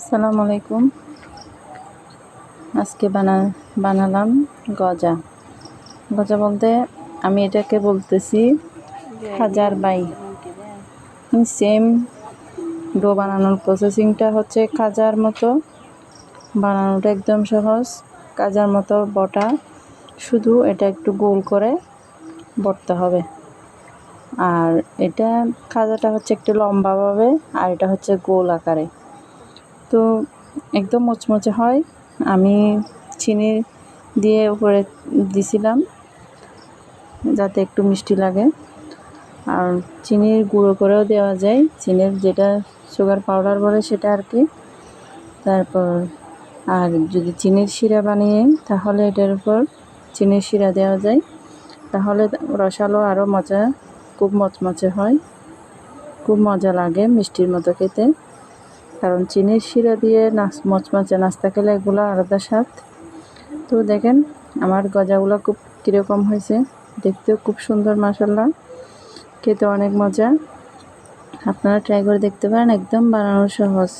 আসসালামু আলাইকুম। আজকে বানা, বানালাম গজা। গজা বলতে আমি এটাকে বলতেছি হাজার বাই। সেম ডো বানানোর প্রসেসিংটা হচ্ছে খাজার মতো। বানানোটা একদম সহজ। কাজার মতো বটা। শুধু এটা একটু গোল করে বটতে হবে। আর এটা খাজাটা হচ্ছে একটু লম্বাভাবে আর এটা হচ্ছে গোল আকারে। তো একদম মচমচে হয়। আমি চিনি দিয়ে উপরে দিছিলাম, যাতে একটু মিষ্টি লাগে। আর চিনির গুঁড়ো করেও দেওয়া যায়, চিনির যেটা সুগার পাউডার বলে সেটা আর কি। তারপর আর যদি চিনির শিরা বানিয়ে, তাহলে এটার উপর চিনির শিরা দেওয়া যায়। তাহলে রসালো আরও মজা, খুব মচমচে হয়। খুব মজা লাগে মিষ্টির মতো খেতে। কারণ চিনির শিরা দিয়ে নাচ মচমচে নাস্তা খেলে এগুলো আলাদা স্বাদ। তো দেখেন, আমার গজাগুলো খুব কীরকম হয়েছে। দেখতেও খুব সুন্দর মাসাল্লাহ খেতে অনেক মজা। আপনারা ট্রাই করে দেখতে পারেন, একদম বানানো সহজ।